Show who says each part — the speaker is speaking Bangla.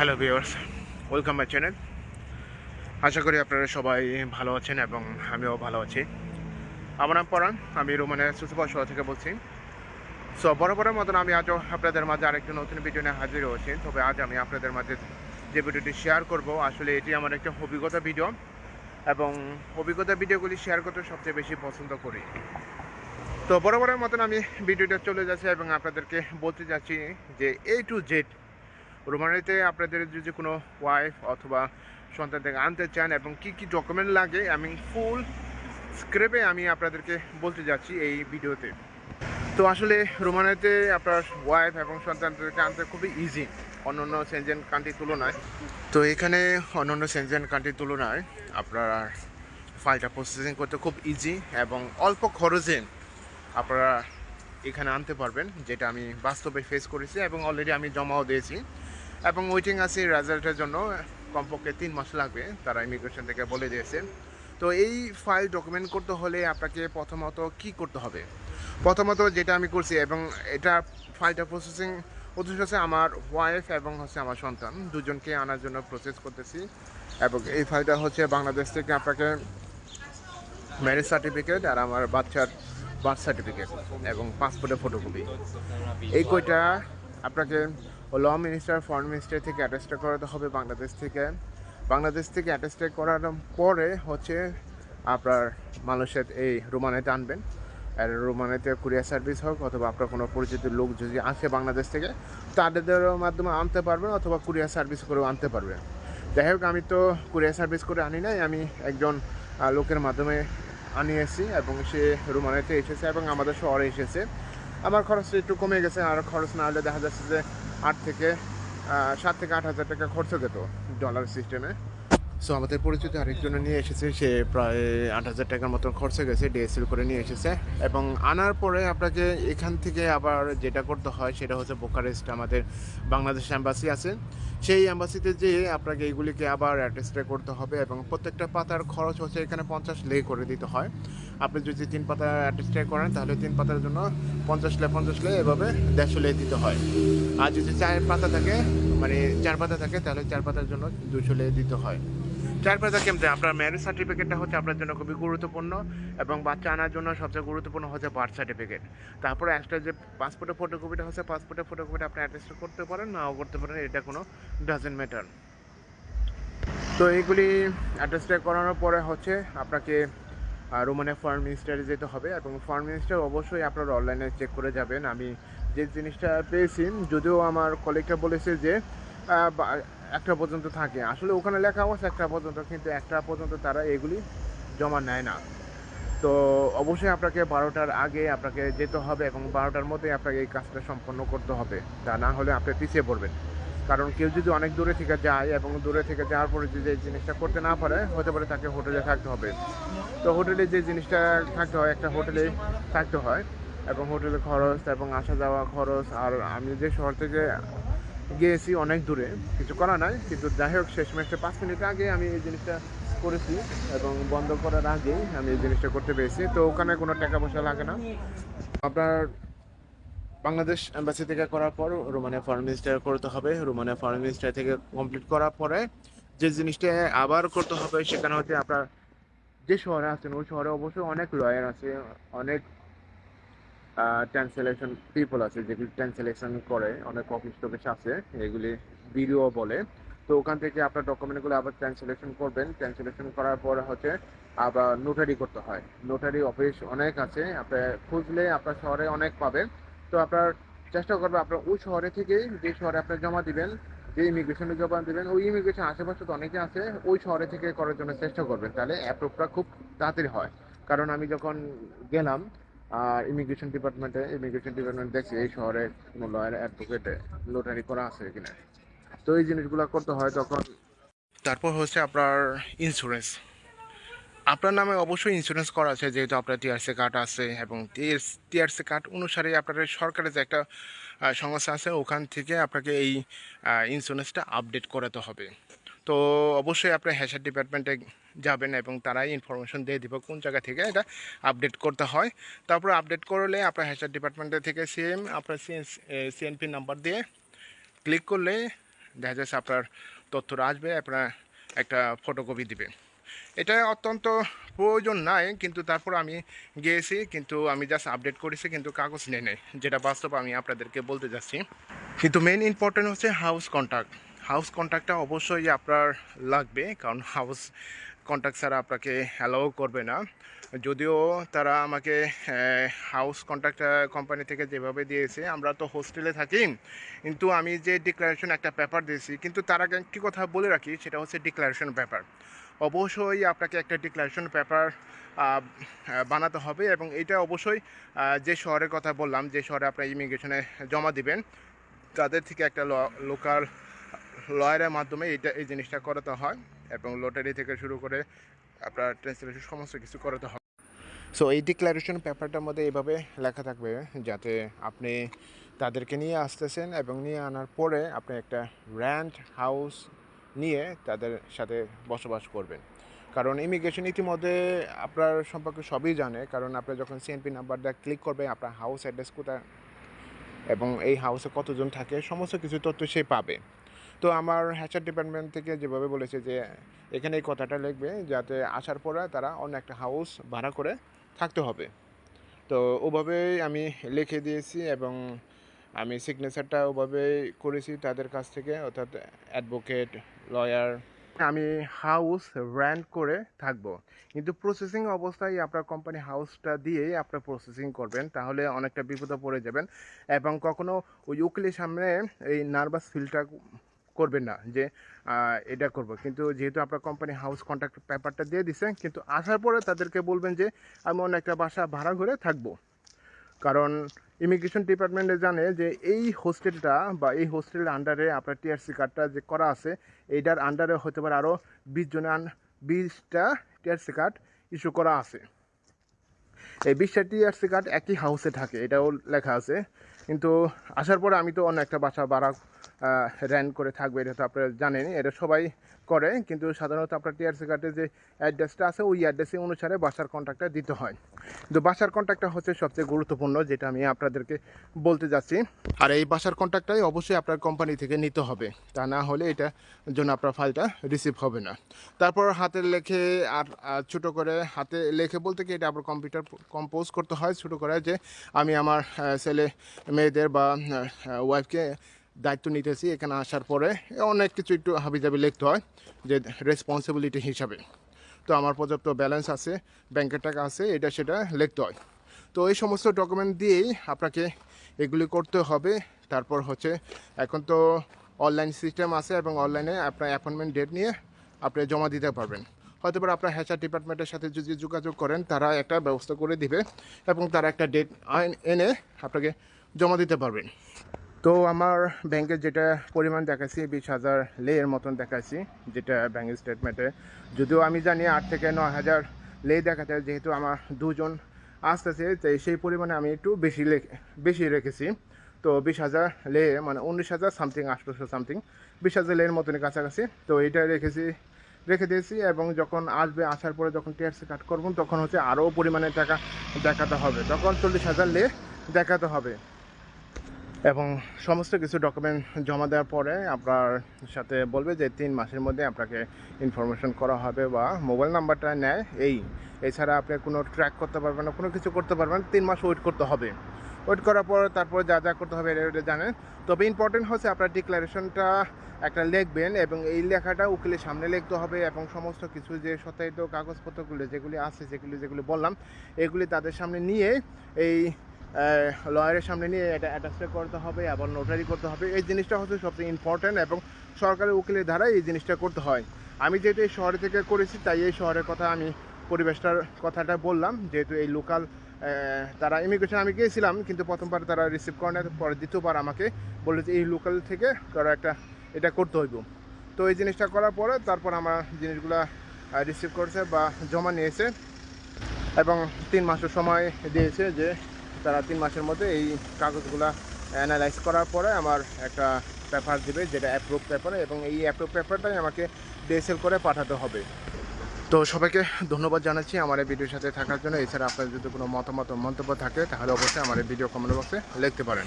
Speaker 1: Hello viewers welcome my channel আশা করি আপনারা সবাই ভালো আছেন এবং আমিও ভালো আছি। আমার নাম পরাণ, আমি রোমানের সুসুপা শহর থেকে বলছি। সো বরাবরের মতন আমি আজও আপনাদের মাঝে আরেকটি নতুন ভিডিও নিয়ে হাজির হয়েছি। তবে আজ আমি আপনাদের মাঝে যে ভিডিওটি শেয়ার করব, আসলে এটি আমার একটা অভিজ্ঞতা ভিডিও এবং অভিজ্ঞতা ভিডিওগুলি শেয়ার করতে সবচেয়ে বেশি পছন্দ করি। তো, বরাবরের মতন আমি ভিডিওটা চলে যাচ্ছি এবং আপনাদেরকে বলতে যাচ্ছি যে এ টু জেড রোমানিতে আপনাদের যদি কোনো ওয়াইফ অথবা সন্তান থেকে আনতে চান এবং কি কি ডকুমেন্ট লাগে, আমি ফুল স্ক্রেপে আমি আপনাদেরকে বলতে যাচ্ছি এই ভিডিওতে। তো আসলে রোমানিতে আপনার ওয়াইফ এবং সন্তানদেরকে আনতে খুবই ইজি অন্যান্য সেনজেন কান্ট্রির তুলনায়। তো এখানে অন্যান্য সেনজেন কান্ট্রির তুলনায় আপনার ফাইলটা প্রসেসিং করতে খুব ইজি এবং অল্প খরচে আপনারা এখানে আনতে পারবেন, যেটা আমি বাস্তবে ফেস করেছি এবং অলরেডি আমি জমাও দিয়েছি। এবং ওয়েটিং আছে রেজাল্টের জন্য। কমপক্ষে তিন মাস লাগবে, তারা ইমিগ্রেশন থেকে বলে দিয়েছে। তো এই ফাইল ডকুমেন্ট করতে হলে আপনাকে প্রথমত কি করতে হবে? প্রথমত যেটা আমি করছি, এবং এটা ফাইলটা প্রসেসিং উদ্দেশ্য হচ্ছে আমার ওয়াইফ এবং হচ্ছে আমার সন্তান। দুজনকে আনার জন্য প্রসেস করতেছি। এবং এই ফাইলটা হচ্ছে বাংলাদেশ থেকে আপনাকে ম্যারেজ সার্টিফিকেট আর আমার বাচ্চার বার্থ সার্টিফিকেট এবং পাসপোর্টের ফটোকপি এই কয়টা আপনাকে ল মিনিস্টার ফরেন মিনিস্টার থেকে অ্যাটেস্ট করাতে হবে বাংলাদেশ থেকে। বাংলাদেশ থেকে অ্যাটেস্ট করার পরে হচ্ছে আপনার মানুষের এই রোমানেতে আনবেন আর রোমানেতে কুরিয়ার সার্ভিস হোক অথবা আপনার কোনো পরিচিত লোক যদি আসে বাংলাদেশ থেকে, তাদের মাধ্যমে আনতে পারবেন অথবা কুরিয়ার সার্ভিস করেও আনতে পারবেন। যাই হোক, আমি তো কুরিয়ার সার্ভিস করে আনি নাই, আমি একজন লোকের মাধ্যমে আনিয়েছি এবং সে রুমানেতে এসেছে এবং আমাদের শহরে এসেছে। আমার খরচটা একটু কমে গেছে, আর খরচ না হলে দেখা যাচ্ছে যে আট থেকে সাত থেকে আট হাজার টাকা খরচ যেত ডলার সিস্টেমে সো আমাদের পরিচিত আরেকজন নিয়ে এসেছে, সে প্রায় আট হাজার টাকার মতো খরচে গেছে ডিএসএল করে নিয়ে এসেছে। এবং আনার পরে আপনাকে এখান থেকে আবার যেটা করতে হয়, সেটা হচ্ছে বোকারেস্ট আমাদের বাংলাদেশ অ্যাম্বাসি আছে। সেই অ্যাম্বাসিতে যেয়ে আপনাকে এইগুলিকে আবার অ্যাটেস্টে করতে হবে এবং প্রত্যেকটা পাতার খরচ হচ্ছে এখানে পঞ্চাশ লে করে দিতে হয়। আপনি যদি তিন পাতা অ্যাটেস্টে করেন, তাহলে তিন পাতার জন্য পঞ্চাশ লে পঞ্চাশ লে এভাবে দেড়শো লে দিতে হয়। আর যদি চার পাতা থাকে মানে চার পাতা থাকে, তাহলে চার পাতার জন্য দুশো লে দিতে হয়। চার পাতা কেমতে? আপনার ম্যারেজ সার্টিফিকেটটা হচ্ছে আপনার জন্য খুবই গুরুত্বপূর্ণ এবং বাচ্চা আনার জন্য সবচেয়ে গুরুত্বপূর্ণ হচ্ছে বার্থ সার্টিফিকেট তারপরে এক্সট্রা যে পাসপোর্টের ফটোকপিটা হচ্ছে পাসপোর্টের ফটোকপিটা আপনি অ্যাটেস্ট করতে পারেন, নাও করতে পারেন, এটা কোনো ডাজেন্ট ম্যাটার তো এইগুলি অ্যাটেস্ট করানোর পরে হচ্ছে আপনাকে রোমানে ফরেন মিনিস্টারে যেতে হবে। এবং ফরেন মিনিস্টার অবশ্যই আপনার অনলাইনে চেক করে যাবেন। আমি যে জিনিসটা পেয়েছি, যদিও আমার কলিগটা বলেছে যে একটা পর্যন্ত থাকে। আসলে ওখানে লেখা আছে একটা পর্যন্ত, কিন্তু একটা পর্যন্ত তারা এগুলি জমা নেয় না। তো অবশ্যই আপনাকে বারোটার আগে আপনাকে যেতে হবে এবং বারোটার মধ্যে আপনাকে এই কাজটা সম্পন্ন করতে হবে। তা না হলে আপনি পিছিয়ে পড়বেন। কারণ কেউ যদি অনেক দূরে থেকে যায় এবং দূরে থেকে যাওয়ার পরে যদি এই জিনিসটা করতে না পারে, হতে পারে তাকে হোটেলে থাকতে হবে। তো হোটেলে যে জিনিসটা থাকতে হয়, একটা হোটেলে থাকতে হয় এবং হোটেলের খরচ এবং আসা যাওয়া খরচ, আর আমি যে শহর থেকে গিয়েছি অনেক দূরে, কিছু করা নাই। কিন্তু যাই হোক শেষ ম্যাচে পাঁচ মিনিট আগে আমি এই জিনিসটা করেছি এবং বন্ধ করার আগেই আমি এই জিনিসটা করতে পেরেছি। তো ওখানে কোনো টাকা পয়সা লাগে না। আপনার বাংলাদেশ এম্বাসি থেকে করার পর রোমানিয়া ফরেন মিনিস্টার করতে হবে। রোমানিয়া ফরেন মিনিস্টার থেকে কমপ্লিট করার পরে যে জিনিসটা আবার করতে হবে সেখানে হচ্ছে আপনার যে শহরে আছেন, ওই শহরে অবশ্যই অনেক লয়ার আছে, অনেক ট্রান্সলেশন পিপল আছে যেগুলি ট্রান্সলেশন করে, অনেক অফিস টফিস আছে, এগুলি ভিডিও বলে। তো ওখান থেকে আপনার ডকুমেন্টগুলো আবার ট্রান্সলেশন করবেন। ট্রান্সলেশন করার পরে হচ্ছে আবার নোটারি করতে হয়। নোটারি অফিস অনেক আছে, আপনার খুঁজলে আপনার শহরে অনেক পাবেন। তো আপনার চেষ্টা করবে আপনার ওই শহরে থেকে যে শহরে আপনি জমা দিবেন, যে ইমিগ্রেশনে জমা দিবেন, ওই ইমিগ্রেশন আশেপাশে তো অনেকে আছে, ওই শহরে থেকে করার জন্য চেষ্টা করবেন। তাহলে অ্যাপ্রুভটা খুব তাড়াতাড়ি হয়। কারণ আমি যখন গেলাম ইমিগ্রেশন ডিপার্টমেন্টে ইমিগ্রেশন ডিপার্টমেন্ট দেখছি এই শহরে কোনো লয়ার অ্যাডভোকেটে নোটারি করা আছে কিনা। তো এই জিনিসগুলো করতে হয় তখন। তারপর হচ্ছে আপনার ইন্স্যুরেন্স আপনার নামে অবশ্যই ইন্স্যুরেন্স করা আছে, যেহেতু আপনার টিআরসি কার্ড আছে এবং টিআরসি কার্ড অনুসারে আপনার সরকারের যে একটা সংস্থা আছে, ওখান থেকে আপনাকে এই ইন্স্যুরেন্সটা আপডেট করাতে হবে। তো অবশ্যই আপনি হ্যাশার ডিপার্টমেন্টে যাবেন এবং তারাই ইনফরমেশন দিয়ে দিব কোন জায়গা থেকে এটা আপডেট করতে হয়। তারপর আপডেট করলে আপনার হ্যাশার ডিপার্টমেন্টের থেকে সেম আপনার সিএনপি নাম্বার দিয়ে ক্লিক করলে দেখা যাচ্ছে আপনার তথ্যটা আসবে, আপনার একটা ফটোকপি দিবে। এটা অত্যন্ত প্রয়োজন নাই, কিন্তু তারপর আমি গিয়েছি, কিন্তু আমি জাস্ট আপডেট করেছি, কিন্তু কাগজ নেই নেই, যেটা বাস্তব আমি আপনাদেরকে বলতে যাচ্ছি। কিন্তু মেন ইম্পর্টেন্ট হচ্ছে হাউস কন্ট্যাক্ট হাউস কন্ট্যাক্টটা অবশ্যই আপনার লাগবে, কারণ হাউস কন্ট্যাক্ট ছাড়া আপনাকে অ্যালাউ করবে না। যদিও তারা আমাকে হাউস কন্ট্রাক্ট কোম্পানি থেকে যেভাবে দিয়েছে, আমরা তো হোস্টেলে থাকি, কিন্তু আমি যে ডিক্লারেশন একটা পেপার দিয়েছি, কিন্তু তার আগে একটি কথা বলে রাখি, সেটা হচ্ছে ডিক্লারেশন পেপার অবশ্যই আপনাকে একটা ডিক্লারেশন পেপার বানাতে হবে এবং এটা অবশ্যই যে শহরের কথা বললাম, যে শহরে আপনার ইমিগ্রেশনে জমা দিবেন, তাদের থেকে একটা লোকাল লয়ারের মাধ্যমে এটা, এই জিনিসটা করাতে হয় এবং লটারি থেকে শুরু করে আপনার ট্রান্সলেশন সমস্ত কিছু করাতে হবে। সো এই ডিক্লারেশন পেপারটার মধ্যে এইভাবে লেখা থাকবে যাতে আপনি তাদেরকে নিয়ে আসতেছেন এবং নিয়ে আনার পরে আপনি একটা র্যান্ট হাউস নিয়ে তাদের সাথে বসবাস করবেন। কারণ ইমিগ্রেশন ইতিমধ্যে আপনার সম্পর্কে সবই জানে। কারণ আপনি যখন সিএনপি নাম্বারটা ক্লিক করবেন, আপনার হাউস অ্যাড্রেস কোথায় এবং এই হাউসে কতজন থাকে, সমস্ত কিছু তথ্য সে পাবে। তো আমার হ্যাচার ডিপার্টমেন্ট থেকে যেভাবে বলেছে যে, এখানে এই কথাটা লিখবে যাতে আসার পরে তারা অন্য একটা হাউস ভাড়া করে থাকতে হবে। তো ওভাবেই আমি লিখে দিয়েছি এবং আমি সিগনেচারটা ওভাবেই করেছি তাদের কাছ থেকে, অর্থাৎ অ্যাডভোকেট লয়ার আমি হাউস র্যান্ট করে থাকব। কিন্তু প্রসেসিং অবস্থায় আপনার কোম্পানি হাউসটা দিয়েই আপনার প্রসেসিং করবেন, তাহলে অনেকটা বিপদে পড়ে যাবেন। এবং কখনো ওই উকিলের সামনে এই নার্ভাস ফিলটা করবেন না যে এটা করব। কিন্তু যেহেতু আপনার কোম্পানি হাউস কন্ট্রাক্ট পেপারটা দিয়ে দিছে, কিন্তু আসার পরে তাদেরকে বলবেন যে, আমি অন্য একটা বাসা ভাড়া করে থাকব। কারণ ইমিগ্রেশন ডিপার্টমেন্টে জানে যে এই হোস্টেলটা বা এই হোস্টেলের আন্ডারে আপনার টিআরসি কার্ডটা যে করা আছে, এইটার আন্ডারে হতে পারে আরও বিশ জনের, বিশটা টিআরসি কার্ড ইস্যু করা আছে। এই বিশটা টিআরসি কার্ড একই হাউসে থাকে, এটাও লেখা আছে। কিন্তু আসার পরে আমি তো অন্য একটা বাসা ভাড়া র্যান্ট করে থাকবে, এটা তো আপনারা জানেনই, এটা সবাই করে, কিন্তু সাধারণত আপনার টিআরসি কার্ডে যে অ্যাড্রেসটা আছে, ওই অ্যাড্রেসে অনুসারে বাসার কন্ট্রাক্টটা দিতে হয়। কিন্তু বাসার কন্ট্রাক্টটা হচ্ছে সবচেয়ে গুরুত্বপূর্ণ, যেটা আমি আপনাদেরকে বলতে যাচ্ছি। আর এই বাসার কন্ট্রাক্টটাই অবশ্যই আপনার কোম্পানি থেকে নিতে হবে, তা না হলে এটা জন্য আপনার ফাইলটা রিসিভ হবে না। তারপর হাতে লেখে, আর ছোটো করে হাতে লেখে বলতে কি, এটা আপনার কম্পিউটার কম্পোজ করতে হয়, ছোটো করে যে আমি আমার ছেলে, মেয়েদের বা ওয়াইফকে দায়িত্ব নিতেছি এখানে আসার পরে অনেক কিছু একটু হাবিজাবি লিখতে হয় যে রেসপন্সিবিলিটি হিসাবে। তো আমার পর্যাপ্ত ব্যালেন্স আছে ব্যাংকের টাকা আছে, এটা সেটা লিখতে হয়। তো এই সমস্ত ডকুমেন্ট দিয়েই আপনাকে এগুলি করতে হবে। তারপর হচ্ছে এখন তো অনলাইন সিস্টেম আছে এবং অনলাইনে আপনার অ্যাপয়েন্টমেন্ট ডেট নিয়ে আপনি জমা দিতে পারবেন। হয়তো পারে আপনার হ্যাচার ডিপার্টমেন্টের সাথে যদি যোগাযোগ করেন, তারা একটা ব্যবস্থা করে দিবে এবং তারা একটা ডেট এনে আপনাকে জমা দিতে পারবেন। তো আমার ব্যাংকের যেটা পরিমাণ দেখাচ্ছি বিশ হাজার লে এর মতন দেখাচ্ছি যেটা ব্যাংকের স্টেটমেন্টে যদিও আমি জানি আট থেকে নয় হাজার লে দেখাচ্ছে যেহেতু আমার দুজন আসতেছে, তাই সেই পরিমাণে আমি একটু বেশি বেশি রেখেছি। তো বিশ হাজার লে মানে উনিশ হাজার সামথিং আটশোশো সামথিং বিশ হাজার লের মতনই কাছাকাছি। তো এটা রেখেছি, রেখে দিয়েছি এবং যখন আসবে, আসার পরে যখন টিআরসি কাট করব, তখন হচ্ছে আরও পরিমাণে টাকা দেখাতে হবে। তখন চল্লিশ হাজার লে দেখাতে হবে। এবং সমস্ত কিছু ডকুমেন্ট জমা দেওয়ার পরে আপনার সাথে বলবে যে তিন মাসের মধ্যে আপনাকে ইনফরমেশন করা হবে বা মোবাইল নাম্বারটা নেয় এই। এছাড়া আপনি কোনো ট্র্যাক করতে পারবেন না, কোনো কিছু করতে পারবেন তিন মাস ওয়েট করতে হবে। ওয়েট করার পর তারপর যা যা করতে হবে এটা জানেন। তবে ইম্পর্টেন্ট হচ্ছে আপনার ডিক্লারেশনটা একটা লিখবেন এবং এই লেখাটা উকিলের সামনে লিখতে হবে এবং সমস্ত কিছু যে সত্যায়িত কাগজপত্রগুলো যেগুলি আছে, যেগুলি যেগুলি বললাম, এগুলি তাদের সামনে নিয়ে এই লয়ারের সামনে নিয়ে এটা অ্যাটাচটা করতে হবে, আবার নোটারি করতে হবে। এই জিনিসটা হচ্ছে সবচেয়ে ইম্পর্ট্যান্ট এবং সরকারি উকিলের দ্বারা এই জিনিসটা করতে হয়। আমি যেহেতু এই শহরে থেকে করেছি, তাই এই শহরের কথা আমি পরিবেশটার কথাটা বললাম। যেহেতু এই লোকাল তারা ইমিগ্রেশন আমি গিয়েছিলাম, কিন্তু প্রথমবার তারা রিসিভ করে না পরে দ্বিতীয়বার আমাকে বলল যে এই লোকাল থেকে তারা একটা এটা করতে হইব। তো এই জিনিসটা করার পরে তারপর আমার জিনিসগুলা রিসিভ করেছে বা জমা নিয়েছে এবং তিন মাসের সময় দিয়েছে যে তারা তিন মাসের মধ্যে এই কাগজগুলো অ্যানালাইজ করার পরে আমার একটা পেপার দেবে, যেটা অ্যাপ্রুভ পেপার এবং এই অ্যাপ্রুভ পেপারটাই আমাকে ডিএসএল করে পাঠাতে হবে। তো সবাইকে ধন্যবাদ জানাচ্ছি আমার এই ভিডিওর সাথে থাকার জন্য। এছাড়া আপনার যদি কোনো মতামত মন্তব্য থাকে, তাহলে অবশ্যই আমার এই ভিডিও কমেন্ট বক্সে লিখতে পারেন।